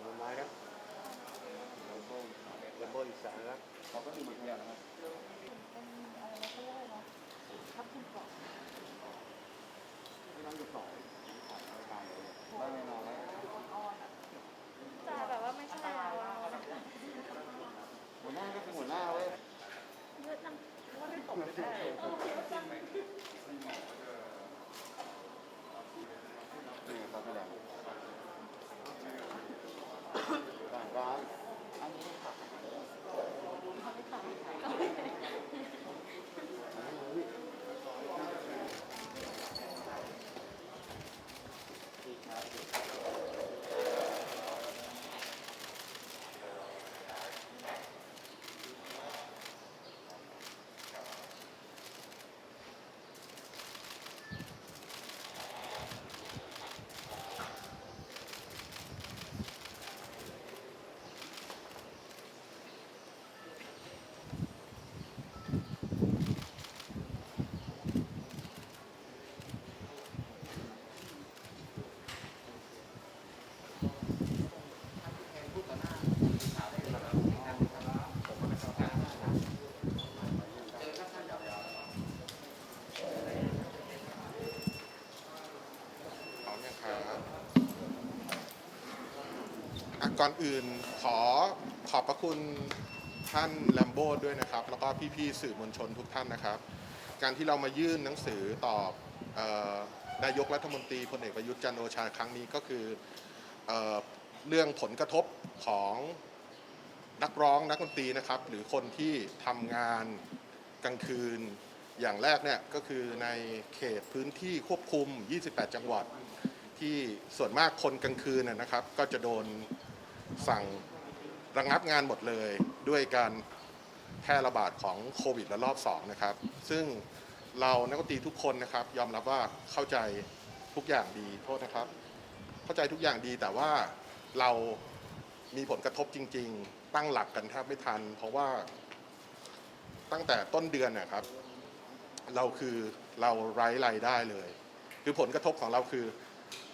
หน่อไม้ครับลำโพลำโพอีสานครับเขาก็ดีเหมือนกันนะครับานทับทิมกอบไม่ต้องหยุดสอยอไม่แน่นอนเลยจ่าแบบว่าไม่ใช่หัวหน้าก็เป็นหัวหน้าเว้ยเยอะจังว่าไม่ตกได้ ก่อนอื่นขอขอบพระคุณท่านแลมโบ้ด้วยนะครับ แล้วก็พี่ๆสื่อมวลชนทุกท่านนะครับ การที่เรามายื่นหนังสือตอบนายกรัฐมนตรีพลเอกประยุทธ์จันโอชาครั้งนี้ก็คือเอเรื่องผลกระทบของนักร้องนักดนตรีนะครับ หรือคนที่ทำงานกลางคืนอย่างแรกเนี่ยก็คือในเขตพื้นที่ควบคุม 28 จังหวัด ที่ส่วนมากคนกลางคืนนะครับ ก็จะโดน สั่งระงับงานหมดเลยด้วยการแพร่ระบาดของโควิดระลอก2นะครับ ซึ่งเรานักดนตรีทุกคนนะครับ ยอมรับว่าเข้าใจทุกอย่างดีโทษนะครับ เข้าใจทุกอย่างดีแต่ว่าเรามีผลกระทบจริง ๆ ตั้งหลักกันแทบไม่ทัน เพราะว่าตั้งแต่ต้นเดือนนะครับ เราคือเราไร้รายได้เลย คือผลกระทบของเราคือ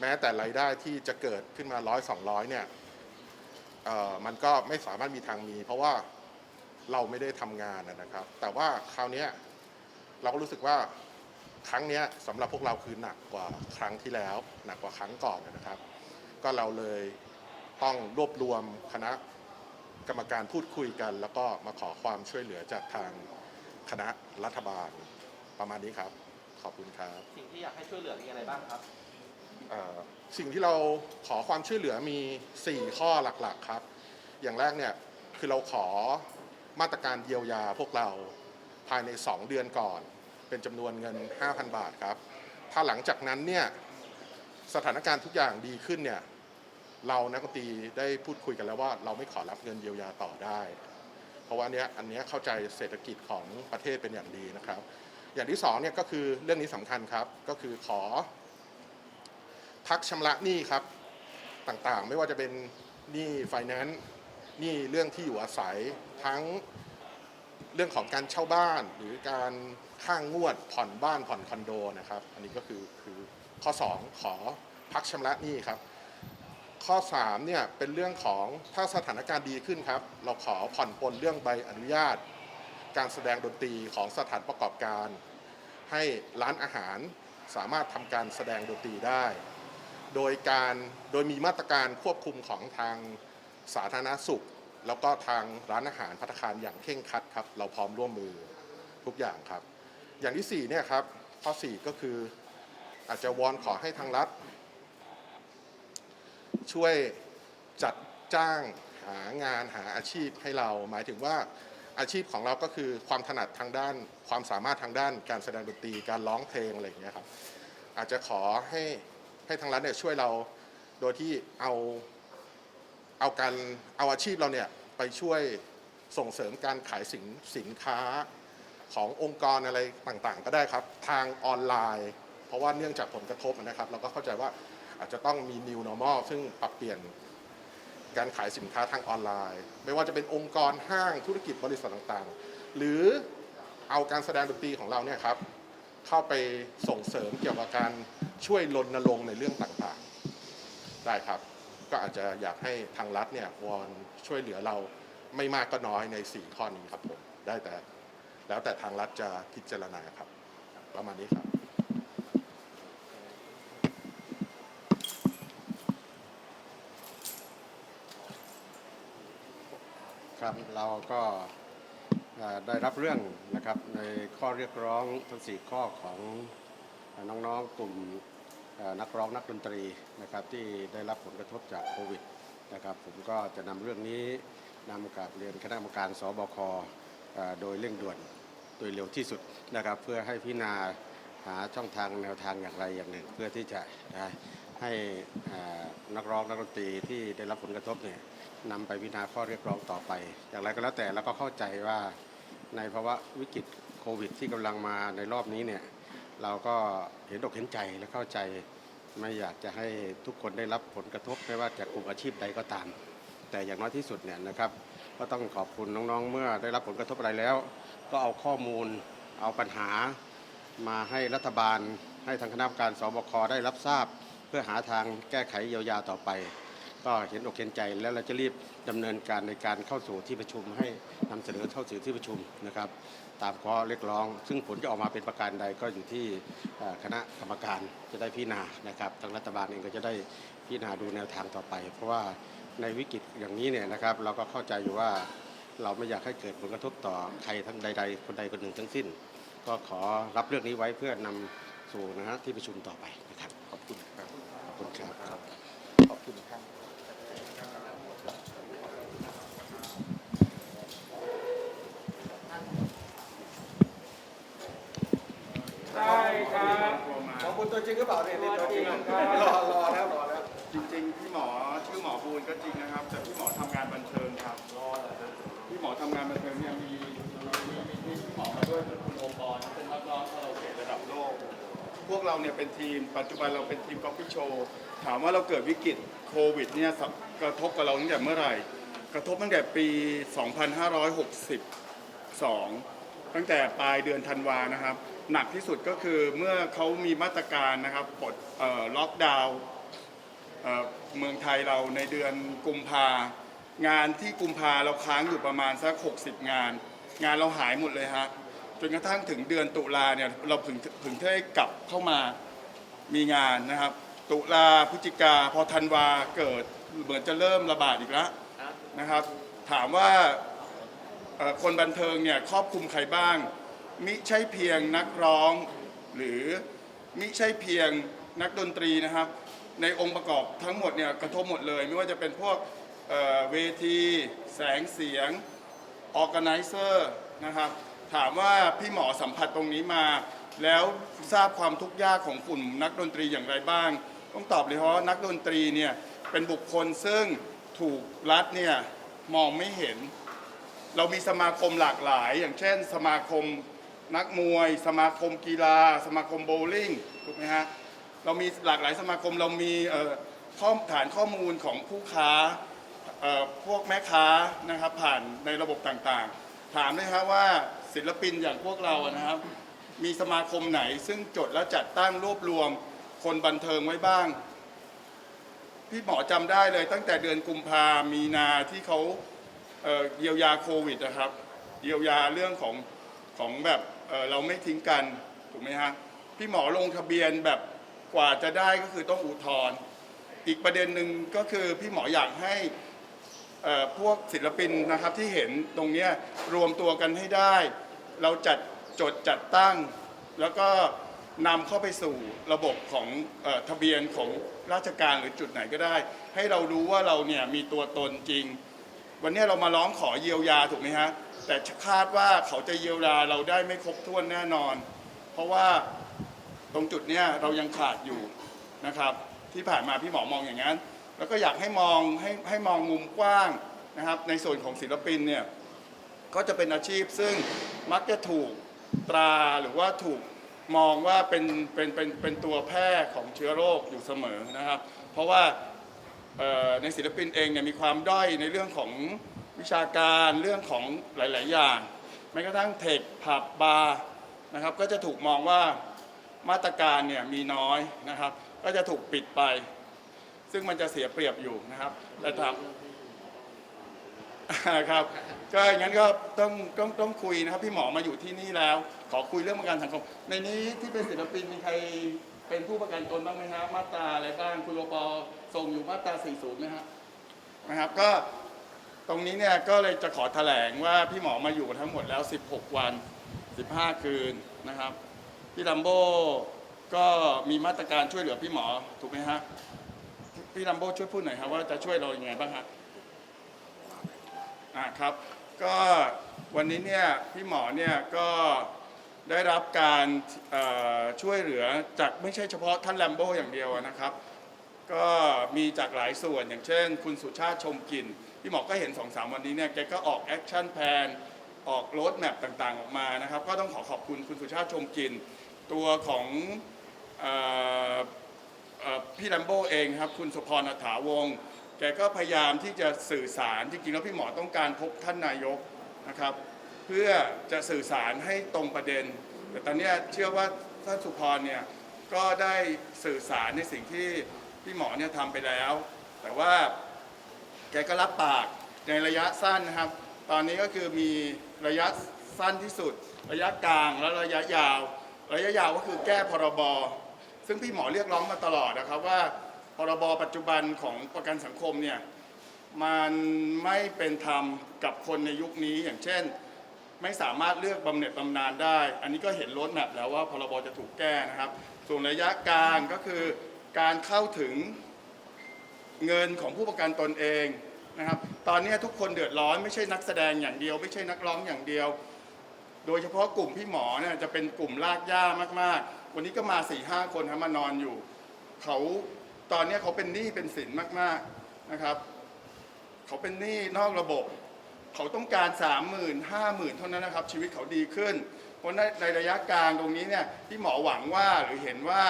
แม้แต่รายได้ที่จะเกิดขึ้นมาร้อยสองร้อยเนี่ย มันก็ไม่สามารถมีทางมี เพราะว่าเราไม่ได้ทำงานนะครับ แต่ว่าคราวนี้เราก็รู้สึกว่าครั้งนี้สำหรับพวกเราคือหนักกว่าครั้งที่แล้ว หนักกว่าครั้งก่อนนะครับ ก็เราเลยต้องรวบรวมคณะกรรมการพูดคุยกัน แล้วก็มาขอความช่วยเหลือจากทางคณะรัฐบาลประมาณนี้ครับ ขอบคุณครับ สิ่งที่อยากให้ช่วยเหลือมีอะไรบ้างครับ สิ่งที่เราขอความช่วยเหลือมี 4 ข้อหลักๆครับ อย่างแรกเนี่ยคือเราขอมาตรการเยียวยาพวกเราภายใน 2 เดือนก่อน เป็นจำนวนเงิน 5,000 บาทครับ ถ้าหลังจากนั้นเนี่ยสถานการณ์ทุกอย่างดีขึ้นเนี่ยเรานักดนตรีได้พูดคุยกันแล้วว่าเราไม่ขอรับเงินเยียวยาต่อได้ เพราะว่าอันเนี้ยอันเนี้ยเข้าใจเศรษฐกิจของประเทศเป็นอย่างดีนะครับ อย่างที่สองเนี่ยก็คือเรื่องนี้สำคัญครับก็คือขอ พักชำระหนี้ครับต่างๆ ไม่ว่าจะเป็นหนี้ไฟแนนซ์หนี้เรื่องที่อยู่อาศัยทั้งเรื่องของการเช่าบ้านหรือการข้างงวดผ่อนบ้านผ่อนคอนโดนะครับ อันนี้ก็คือคือข้อ 2 ขอพักชำระหนี้ครับ ข้อ3เนี่ยเป็นเรื่องของถ้าสถานการณ์ดีขึ้นครับ เราขอผ่อนปลนเรื่องใบอนุญาต การแสดงดนตรีของสถานประกอบการ ให้ร้านอาหารสามารถทำการแสดงดนตรีได้ โดยการโดยมีมาตรการควบคุมของทางสาธารณสุข แล้วก็ทางร้านอาหารพัตตาคารอย่างเคร่งครัดครับ เราพร้อมร่วมมือทุกอย่างครับ อย่างที่4เนี่ยครับข้อ 4 ก็คืออาจจะวอนขอให้ทางรัฐ ช่วยจัดจ้างหางานหาอาชีพให้เรา หมายถึงว่าอาชีพของเราก็คือความถนัดทางด้าน ความสามารถทางด้านการแสดงดนตรีการร้องเพลงอะไรอย่างเงี้ยครับอาจจะขอให้ ให้ทางรัฐเนี่ยช่วยเราโดยที่เอาเอาการเอาอาชีพเราเนี่ยไปช่วยส่งเสริมการขายสินสินค้าขององค์กรอะไรต่างๆ ก็ได้ครับทางออนไลน์ เพราะว่าเนื่องจากผลกระทบนะครับ เราก็เข้าใจว่าอาจจะต้องมี new normal ซึ่งปรับเปลี่ยนการขายสินค้าทางออนไลน์ ไม่ว่าจะเป็นองค์กรห้างธุรกิจบริษัทต่างๆ หรือเอาการแสดงดนตรีของเราเนี่ยครับเข้าไปส่งเสริมเกี่ยวกับการ ช่วยรณรงค์ในเรื่องต่างๆ ได้ครับ ก็อาจจะอยากให้ทางรัฐเนี่ยวอนช่วยเหลือเราไม่มากก็น้อยใน 4 ข้อนี้ครับผมได้แต่แล้วแต่ทางรัฐจะพิจารณาครับ ประมาณนี้ครับครับเราก็ได้รับเรื่องนะครับในข้อเรียกร้องทั้งสี่ข้อของ น้องๆกลุ่มนักร้องนักดนตรีนะครับที่ได้รับผลกระทบจากโควิดนะครับผมก็จะนำเรื่องนี้นำกับเรียนคณะกรรมการสบคโดยเร่งด่วนโดยเร็วที่สุดนะครับ เพื่อให้พิจารณาหาช่องทางแนวทางอย่างไรอย่างหนึ่ง เพื่อที่จะให้นักร้องนักดนตรีที่ได้รับผลกระทบเนี่ยนำไปพิจารณาข้อเรียกร้องต่อไป อย่างไรก็แล้วแต่เราก็เข้าใจว่าในภาวะวิกฤตโควิด ที่กำลังมาในรอบนี้เนี่ย เราก็เห็นอกเห็นใจและเข้าใจไม่อยากจะให้ทุกคนได้รับผลกระทบไม่ว่าจากกลุ่มอาชีพใดก็ตาม แต่อย่างน้อยที่สุดเนี่ยนะครับ ก็ต้องขอบคุณน้องๆ เมื่อได้รับผลกระทบอะไรแล้ว ก็เอาข้อมูลเอาปัญหา มาให้รัฐบาล ให้ทางคณะกรรมการสบคได้รับทราบ เพื่อหาทางแก้ไขเยียวยาต่อไป ก็เห็นอกเห็นใจแล้วเราจะรีบดำเนินการในการเข้าสู่ที่ประชุมให้นำเสนอเข้าสู่ที่ประชุมนะครับ ตามข้อเรียกร้อง ซึ่งผลจะออกมาเป็นประการใดก็อยู่ที่คณะกรรมการจะได้พิจารณานะครับทางรัฐบาลเองก็จะได้พิจารณาดูแนวทางต่อไป เพราะว่าในวิกฤตอย่างนี้เนี่ยนะครับ เราก็เข้าใจอยู่ว่าเราไม่อยากให้เกิดผลกระทบต่อใครทั้งใด ๆ คนใดคนหนึ่งทั้งสิ้น ก็ขอรับเรื่องนี้ไว้เพื่อนำสู่นะฮะที่ประชุมต่อไปนะครับ ขอบคุณครับ ขอบคุณครับ ขอบคุณครับ ของ คุณตัวจริงหรือเปล่าเนี่ยตัวจริงรอรอแล้วรอแล้วจริงๆพี่หมอชื่อหมอบูลก็จริงนะครับ แต่พี่หมอทำงานบันเทิงครับพี่หมอทำงานบันเทิงเนี่ยมีมีมีมีพี่หมอมาด้วยเป็นคุณโอปอลเป็นนักร้องคาราโอเกะระดับโลก พวกเราเนี่ยเป็นทีม ปัจจุบันเราเป็นทีมกอล์ฟฟี่โชว์ถามว่าเราเกิดวิกฤตโควิดเนี่ยสับกระทบกับเราตั้งแต่เมื่อไหร่ กระทบตั้งแต่ปี 2562 ตั้งแต่ปลายเดือนธันวานะครับ หนักที่สุดก็คือเมื่อเขามีมาตรการนะครับปลดล็อกดาวน์เมืองไทยเราในเดือนกุมภางานที่กุมภาเราค้างอยู่ประมาณสัก 60 งาน งานเราหายหมดเลยฮะจนกระทั่งถึงเดือนตุลาเนี่ยเราถึงถึงได้กลับเข้ามามีงานนะครับ ตุลาพฤศจิกาพอธันวาเกิดเหมือนจะเริ่มระบาดอีกแล้วนะครับ ถามว่า คนบันเทิงเนี่ยครอบคลุมใครบ้าง มิใช่เพียงนักร้อง หรือมิใช่เพียงนักดนตรีนะครับ ในองค์ประกอบทั้งหมดเนี่ยกระทบหมดเลย ไม่ว่าจะเป็นพวกเเวที แสงเสียงออ g a แก z นเซอร์นะครับ ถามว่าพี่หมอสัมผัสตรงนี้มา แล้วทราบความทุกข์ยากของกลุ่มนักดนตรีอย่างไรบ้าง ต้องตอบเลยเพราะนักดนตรีเนี่ยเป็นบุคคลซึ่งถูกรัฐเนี่ยมองไม่เห็น เรามีสมาคมหลากหลาย อย่างเช่น สมาคมนักมวย สมาคมกีฬา สมาคมโบว์ลิ่งถูกไหมฮะเรามีหลากหลายสมาคมเรามีข้อฐานข้อมูลของผู้ค้าพวกแม่ค้านะครับผ่านในระบบต่างๆ ถามเลยครับว่าศิลปินอย่างพวกเรานะครับ มีสมาคมไหนซึ่งจดและจัดตั้งรวบรวมคนบันเทิงไว้บ้าง พี่หมอจำได้เลยตั้งแต่เดือนกุมภามีนาที่เขา เยียวยาโควิดนะครับ เยียวยาเรื่องของของแบบเเราไม่ทิ้งกันถูกไหมฮะพี่หมอลงทะเบียนแบบกว่าจะได้ก็คือต้องอุทธรณ์อีกประเด็นหนึ่งก็คือพี่หมออยากให้พวกศิลปินนะครับที่เห็นตรงนี้รวมตัวกันให้ได้ เราจัดจดจัดตั้ง แล้วก็นำเข้าไปสู่ระบบของอทะเบียนของราชการหรือจุดไหนก็ได้ ให้เรารู้ว่าเราเนี่ยมีตัวตนจริง วันนี้เรามาร้องขอเยียวยาถูกไหมฮะแต่คาดว่าเขาจะเยียวยาเราได้ไม่ครบถ้วนแน่นอน เพราะว่าตรงจุดเนี้ยเรายังขาดอยู่นะครับ ที่ผ่านมาพี่หมอมองอย่างนั้น แล้วก็อยากให้มองให้ให้มองมุมกว้างนะครับ ในส่วนของศิลปินเนี่ยก็จะเป็นอาชีพซึ่งมักจะถูกตราหรือว่าถูกมองว่าเป็นเป็นเป็นเป็นตัวแพร่ของเชื้อโรคอยู่เสมอนะครับ เพราะว่า ในศิลปินเองเนี่ยมีความด้อยในเรื่องของวิชาการเรื่องของหลาย ๆ อย่างแม้กระทั่งเทคผับบาร์นะครับก็จะถูกมองว่ามาตรการเนี่ยมีน้อยนะครับ ก็จะถูกปิดไป ซึ่งมันจะเสียเปรียบอยู่นะครับแต่ถามครับก็อย่างนั้นก็ต้องต้องต้องคุยนะครับ พี่หมอมาอยู่ที่นี่แล้ว ขอคุยเรื่องประกันสังคม ในนี้ที่เป็นศิลปินมีใคร เป็นผู้ประกันตนบ้างไหมฮะมาตราอะไรบ้างคุณโอปอส่งอยู่มาตรา 40ไหมฮะนะครับก็ตรงนี้เนี่ยก็เลยจะขอแถลงว่าพี่หมอมาอยู่ทั้งหมดแล้ว 16 วัน 15 คืนนะครับพี่ลัมโบก็มีมาตรการช่วยเหลือพี่หมอถูกไหมฮะพี่ลัมโบช่วยพูดหน่อยครับว่าจะช่วยเราอย่างไงบ้างฮะอ่าครับ ก็วันนี้เนี่ยพี่หมอเนี่ยก็ ได้รับการช่วยเหลือจากไม่ใช่เฉพาะท่านแลมโบอย่างเดียวนะครับ ก็มีจากหลายส่วนอย่างเช่น คุณสุชาติชมกินพี่หมอก็เห็น2อสวันนี้เนี่ยแกก็ออกแอคชั่นแพนออกโรดแมปต่างๆ ออกมานะครับ ก็ต้องขอขอบคุณคุณสุชาติชมกิน ตัวของพี่แลมโบเองครับ คุณสุพรอัฐาวงศ์แกก็พยายามที่จะสื่อสารจริงๆแล้วพี่หมอต้องการพบท่านนายกนะครับ เพื่อจะสื่อสารให้ตรงประเด็น แต่ตอนนี้เชื่อว่าท่านสุพรเนี่ยก็ได้สื่อสารในสิ่งที่พี่หมอเนี่ยทำไปแล้ว แต่ว่าแกก็รับปากในระยะสั้นนะครับ ตอนนี้ก็คือมีระยะสั้นที่สุด ระยะกลางและระยะยาว ระยะยาวก็คือแก้พรบซึ่งพี่หมอเรียกร้องมาตลอดนะครับว่าพรบปัจจุบันของประกันสังคมเนี่ยมันไม่เป็นธรรมกับคนในยุคนี้อย่างเช่น ไม่สามารถเลือกบำเหน็จบำนาญได้ อันนี้ก็เห็นรถแมพแล้วว่าพรบจะถูกแก้นะครับ ส่วนระยะกลางก็คือการเข้าถึงเงินของผู้ประกันตนเองนะครับ ตอนนี้ทุกคนเดือดร้อนไม่ใช่นักแสดงอย่างเดียว ไม่ใช่นักร้องอย่างเดียว โดยเฉพาะกลุ่มพี่หมอเนี่ยจะเป็นกลุ่มลากย่ามากๆ วันนี้ก็มา4ี่ห้าคนครับมานอนอยู่ เขาตอนนี้เขาเป็นหนี้เป็นสินมากๆนะครับ เขาเป็นหนี้นอกระบบ เขาต้องการ 3 0 0 0 0 5 0,000 เท่านั้นนะครับ ชีวิตเขาดีขึ้น เพราะในระยะกลางตรงนี้เนี่ยพี่หมอหวังว่าหรือเห็นว่า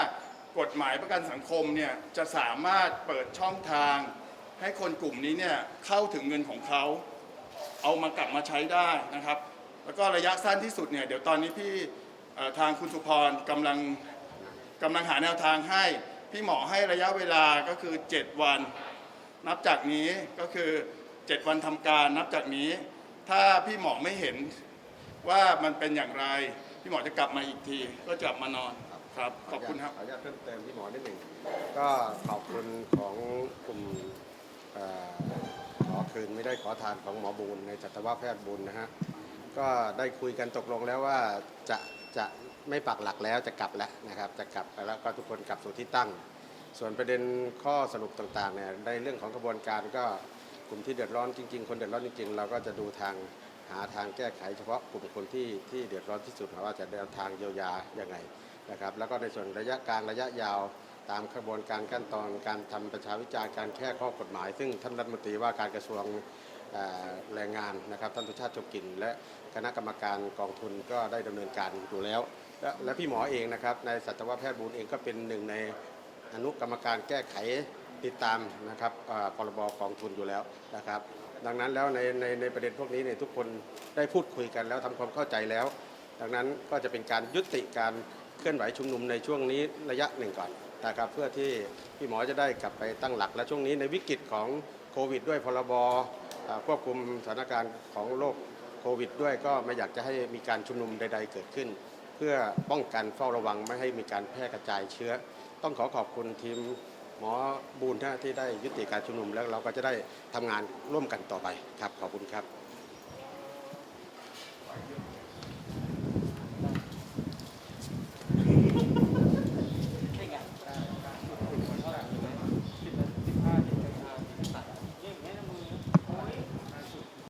กฎหมายประกันสังคมเนี่ยจะสามารถเปิดช่องทาง ให้คนกลุ่มนี้เนี่ยเข้าถึงเงินของเขา เอามากลับมาใช้ได้นะครับ แล้วก็ระยะสั้นที่สุดเนี่ยเดี๋ยวตอนนี้พี่ทางคุณสุพรกำลังกำลังหาแนวทางให้ พี่หมอให้ระยะเวลาก็คือ 7 วัน นับจากนี้ก็คือ 7 วันทำการนับจากนี้ ถ้าพี่หมอไม่เห็นว่ามันเป็นอย่างไร พี่หมอจะกลับมาอีกที ก็จะกลับมานอนครับขอบคุณครับขออนุญาตเพิ่มเติมพี่หมอนิดหนึ่งก็ขอบคุณของกลุ่มเอ่อขอคืนไม่ได้ขอทานของหมอบูลในจัตวแพทย์บุญนะฮะก็ได้คุยกันตกลงแล้วว่าจะจะไม่ปักหลักแล้วจะกลับแล้วนะครับ จะกลับแล้วก็ทุกคนกลับสู่ที่ตั้ง ส่วนประเด็นข้อสรุปต่างๆเนี่ยในเรื่องของกระบวนการก็ กลุ่มที่เดือดร้อนจริง ๆ คนเดือดร้อนจริงๆ เราก็จะดูทางหาทางแก้ไขเฉพาะกลุ่มคนที่ที่เดือดร้อนที่สุดว่าจะเดินทางเยียวยาอย่างไงนะครับ แล้วก็ในส่วนระยะกลางระยะยาวตามกระบวนการขั้นตอนการทำประชาวิจารณ์การแก้ข้อกฎหมาย ซึ่งท่านรัฐมนตรีว่าการกระทรวงแรงงานนะครับท่านสุชาติชมกิน และคณะกรรมการกองทุนก็ได้ดำเนินการอยู่แล้ว และและพี่หมอเองนะครับในสัตวแพทย์บุญเองก็เป็นหนึ่งในอนุกรรมการแก้ไข ติดตามนะครับพรบกองทุนอยู่แล้วนะครับ ดังนั้นแล้วในในในประเด็นพวกนี้เนี่ยทุกคนได้พูดคุยกันแล้วทำความเข้าใจแล้ว ดังนั้นก็จะเป็นการยุติการเคลื่อนไหวชุมนุมในช่วงนี้ระยะหนึ่งก่อนนะครับเพื่อที่พี่หมอจะได้กลับไปตั้งหลัก และช่วงนี้ในวิกฤตของโควิด ด้วยพรบควบคุมสถานการณ์ของโรคโควิด ด้วยก็ไม่อยากจะให้มีการชุมนุมใด ๆ เกิดขึ้น เพื่อป้องกันเฝ้าระวังไม่ให้มีการแพร่กระจายเชื้อ ต้องขอขอบคุณทีม หมอบูนที่ได้ยุติการชุมนุมแล้วเราก็จะได้ทำงานร่วมกันต่อไปครับขอบคุณครับ